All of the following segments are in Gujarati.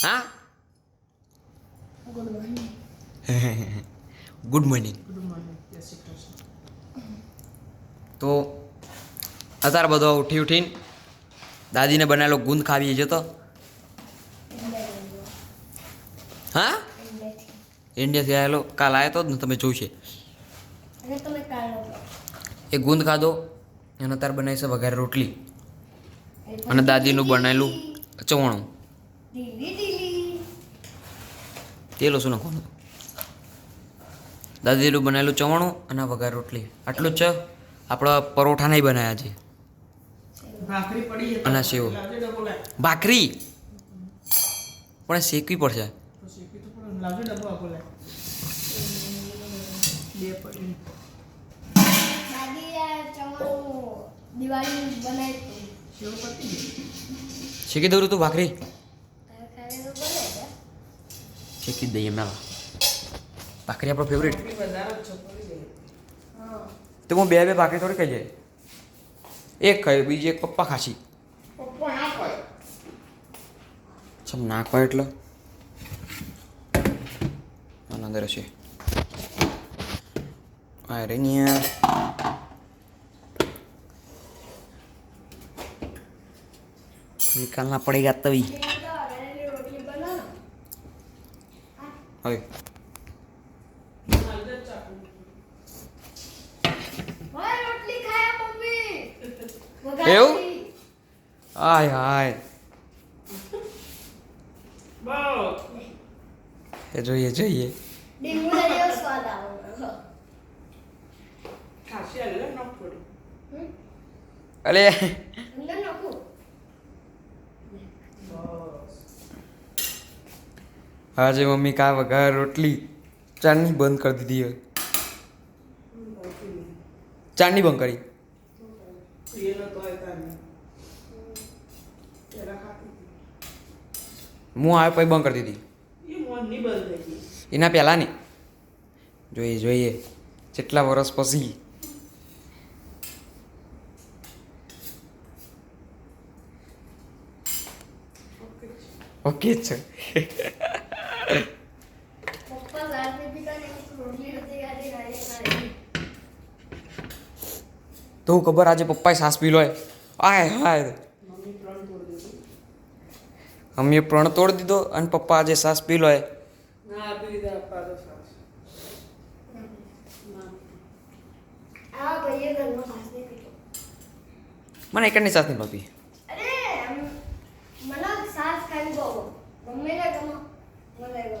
હા ગુડ મોર્નિંગ તો અત્યારે બધો ઉઠી ઉઠીને દાદીને બનાવેલો ગુંદ ખાવી જતો હા? ઇન્ડિયાથી આવેલો. કાલ આવ્યો તો જ ને તમે જોશે એ ગુંદ ખાધો. અને અત્યારે બનાવી છે વઘારે રોટલી. અને દાદીનું બનાવેલું ચવાણું. તેલ શું નાખવાનું. દાદીનું બનાવેલું ચવાણું અને વઘાર રોટલી. આટલું જ છે. આપણા પરોઠા નહીં બનાવ્યા છે. અને સેવો. ભાખરી? પણ શેકવી પડશે તો શેકી તો પડે ને. લાવજે ડબ્બો આખો લાય. બે પડી. દિવાળી બનાવી. શેકી દઉં તું ભાખરી? જ દઈએ મેં ભાખરી આપણો ફેવરેટ રોટલી વધારે જ છે, પડી ગઈ. હા. તો હું બે બે ભાખરી થોડી ખાઈ જાય. એક ખાય બીજી એક પપ્પા ખાશી. પપ્પા ના પાડે. ચમ નાખવા એટલે? આનંદ અંદર હશે. અરે mía. યાર નિકાલના પડેગા તવી મમ્મી એવું? હાય હાય એ જોઈએ જોઈએ ડીંગુનો જેવો સ્વાદ આવે ખાસી હાલે લે, નખ પડી. હમ? અલે આજે મમ્મી કા વઘાર રોટલી ચાની બંધ કરી દીધી હોય પતી બંધ કરી. હું આવ્યો પછી બંધ કરી દીધી. એના પહેલાં પહેલાંની. જોઈએ જોઈએ. કેટલા વર્ષ પછી ઓકે. છે. તો ખબર આજે પપ્પાએ સાસ પી લોય આય હાય. મમ્મી ત્રણ તોડી અમે પ્રણ તોડ દીધો અને પપ્પા આજે સાસ પી લોય મને આપી દીધા નહીં તો સાસ. ના. આ ભાઈએ ઘરમાં સાસ નહીં પીતો મને એકડની સાસ નહીં ભાભી અરે આમ મને સાસ ખાવી બહુ ગમે મમ્મીને ગમે મને ગમે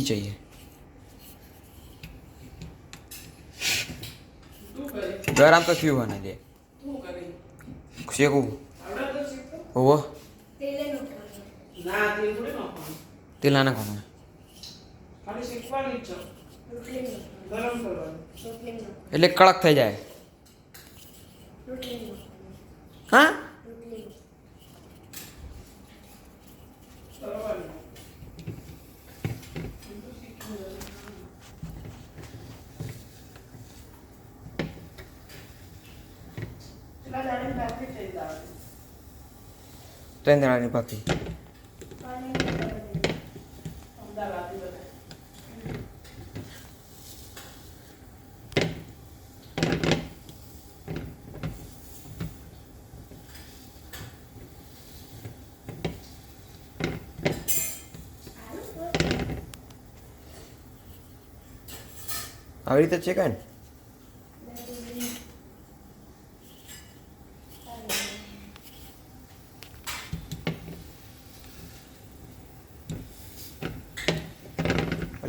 નાખવાનું તો શીખવાની જ છે. નાખવાનું ગરમ કરવાનું. રોટલી નાખવાનું એટલે કડક થઈ જાય। હા રોટલી કરવાનું. પેલા દાડે ભાખરી થઈ જાય. ત્રણ જણાની ભાખરી પાણી નાખવાનું અમદાવાદી બધા. આવી રીતે છે કાંઈ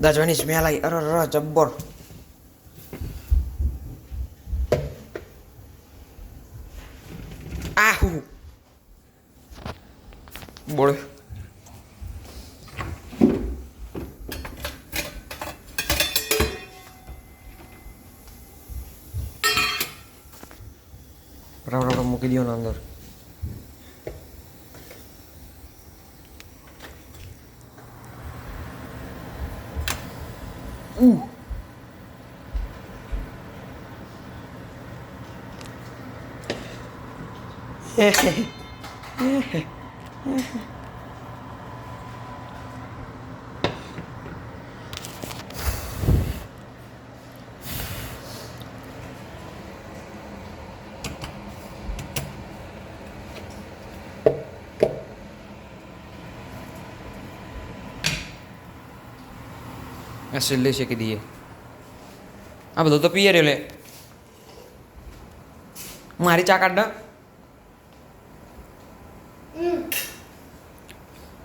દાજવાની સ્મેલ આવી અરે અરે જબ્બર. આહુ. બોલ. ફટાફટ મૂકી દો અંદર. આ છેલ્લે શેકી દઈએ આ બધું તો પીએ રે લે મારી ચા કાઢ ના હમ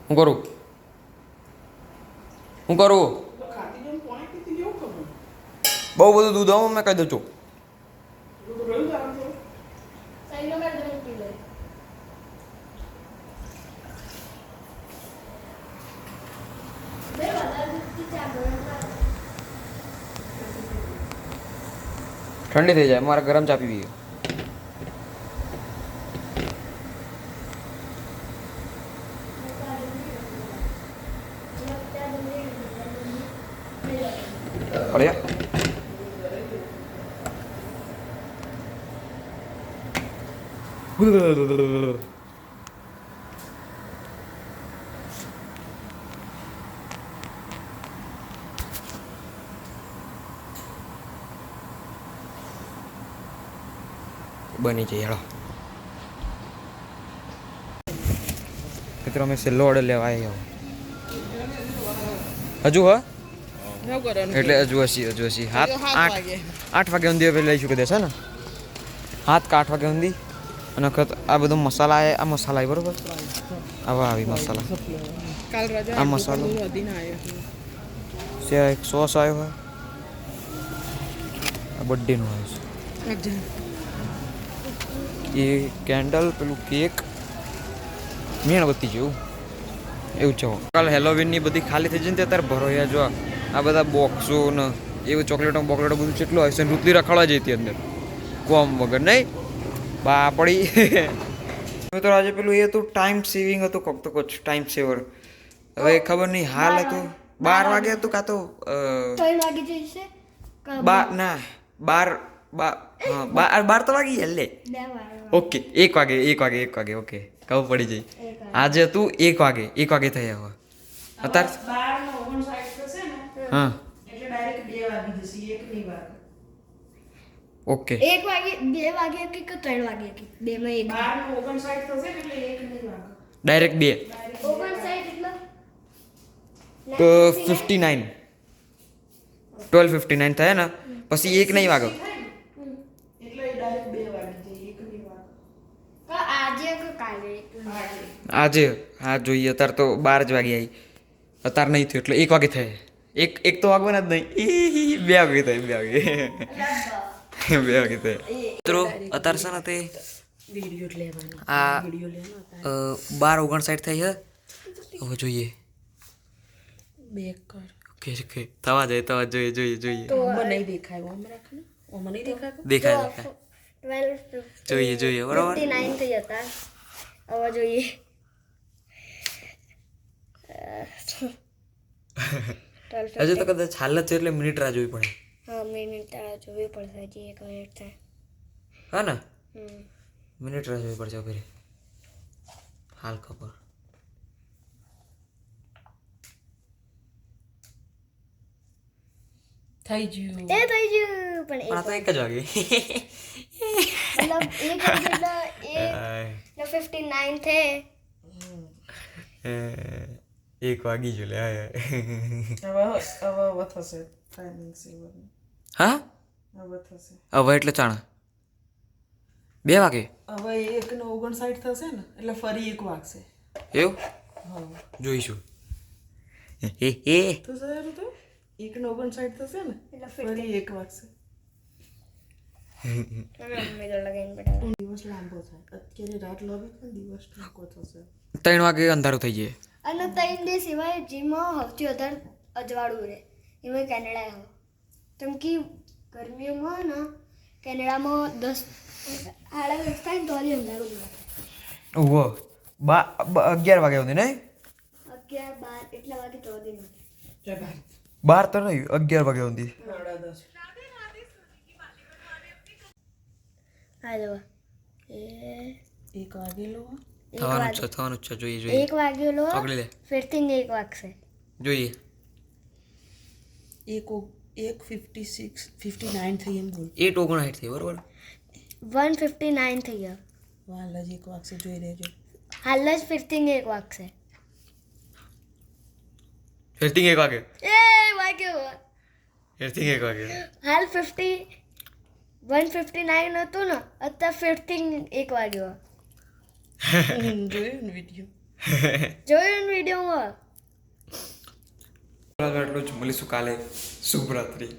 હું કરું હું કરું તો ખાતી જેમ પોણી પીતી જેવું ખબર બહુ બધું દૂધ આવું મેં કહી દઉં છું દૂધ રહ્યું તારા જોડે? સાઈડનો કાઢ દે પી લે બે વધારે દૂધથી ચા બનાવતા ઠંડી થઈ જાય મારે ગરમ ચા પીવી છે. બની જાય હેડો મિત્રો અમે ઓર્ડર લેવા આવ્યા હજુ હા એટલે હજુ હસી હાથ આઠ આઠ વાગે ઊંધી હવે લઈ શકે છે ને? હાથ કે આઠ વાગે ઊંધી? અને આ બધો મસાલા આ મસાલા આવી બરોબર? આવા આવી મસાલા. આ મસાલો. ત્યાં એક સોસ આવ્યો હોય. આ બર્થડેનું આવ્યું છે. એ કેન્ડલ પેલું કેક મીણબત્તી જેવું. એવું છે. કાલ હેલોવીનની બધી ખાલી થઈ જાય ને ત્યારે ભરો યાર જો આ બધા બોક્સો ને એવું ચોકલેટો બોકલેટો બધું કેટલું હશે રૂપલી રખડવા જતી અંદર. કોમ વગર નહીં? બાપડી. મિત્રો આજે પેલું એ હતું ટાઈમ સેવિંગ હતું કોક તો કોચ ટાઈમ સેવર હવે ખબર નહીં હાલ હતું. બાર વાગે હતું કાં તો બાર ના બાર બા બાર બાર તો વાગી ગયા લે. ઓકે એક વાગે એક વાગે એક વાગે ઓકે. ખબર પડી જાય આજે હતું એક વાગે એક વાગે થયા હવે. અત્યારે બાર ને ઓગણસાઠ થશે ને હા એટલે ડાયરેક્ટ બે વાગી જશે એક નહીં વાગે ઓકે એક વાગે બે વાગે કે કે ત્રણ વાગે કે બે માં એક બાર ને ઓગણસાઠ થશે ને એટલે એક નહીં વાગે ડાયરેક્ટ બે ઓગણસાઠ એટલે તો fifty nine twelve fifty nine થયા ને પછી એક નહીં વાગે એટલે ડાયરેક્ટ બે વાગી જાય એક નહીં વાગે કે આજે કે કાલે આજે. આજે હા જોઈએ અત્યારે તો બાર જ વાગે આવી અત્યારે નહીં થયું એટલે એક વાગે થયા એક એક તો વાગવાના જ નહીં. બે વાગે થાય બે વાગે. બે વાગે થાય. મિત્રો અત્યારે છે ને તે વીડિયો જ લેવાનો. આ બાર ઓગણસાઠ થઈ છે. હવે જોઈએ. બે ઓકે ઓકે થવા જાય થવા જોઈએ જોઈએ જોઈએ. નહીં દેખાય ઓમ નહીં દેખાય? દેખાય જોઈએ જોઈએ બરાબર? થઈ જતા. હવે જોઈએ. હજુ તો કદાચ હાલત છે એટલે મિનિટ રાહ જોવી પડે. હા મિનિટ રાહ જોવી પડશે હજી એક મિનિટ થાય. હા ને? મિનિટ રાહ જોવી પડશે ફરી હાલ ખબર. થઈ ગયું. તે થઈ ગયું પણ એ તો એક જ વાગે. મતલબ એક એટલે 59 થે. એક વાગી જો લે હવે હવે હવે થશે હા? હવે થશે. હવે એટલે ચાણા. બે વાગે? હવે એક ને ઓગણસાઠ થશે ને એટલે ફરી એક વાગશે. એવું? હા. જોઈશું. એ એ તો સર તો. એક ને ઓગણસાઠ થશે ને એટલે ફરી. એક વાગશે. દિવસ લાંબો થાય. અત્યારે રાત લાંબી થાય દિવસ ટૂંકો થશે. ત્રણ વાગે અંધારું થઈ જાય. અને ત્રણ દિવસ સિવાય જેમાં સૌથી વધારે અજવાળું રહે. એમાં કેનેડા આવે કેમ કે ગરમીઓમાં ને કેનેડામાં દસ સાડા દસ થાય તો હજી અંધારું ઓહો બા અગિયાર વાગે સુધી નહીં? અગિયાર બાર એટલા વાગે તો ભાઈ બાર તો નહીં અગિયાર વાગે સુધી. સાડા દસ. હા જો એ એક વાગેલો એક થવાનું વાગે છે થવાનું છે જોઈએ જોઈએ એક વાગેલો પકડી લે ફિરથી એક વાગશે જોઈએ એક ઓ- એક ફિફ્ટી સિક્સ ફિફ્ટી નાઇન થઈ એમ બોલ એટ ઓગણસાઠ થઈ બરોબર વન ફિફ્ટી નાઇન થઈ ગયો વાલ જ એક વાગશે જોઈ રહેજો હાલ જ ફિરથી એક વાગશે ફિફ્ટીન એક વાગે એ વાગ્યો ફિફ્ટીન એક વાગે હાલ ફિફ્ટી વન ફિફ્ટી નાઇન હતું ને અત્યારે ફિફ્ટીન એક વાગ્યો જોયું વીડિયો જોયું વિડીયોમાં એટલું જ મળીશું કાલે. શુભરાત્રી.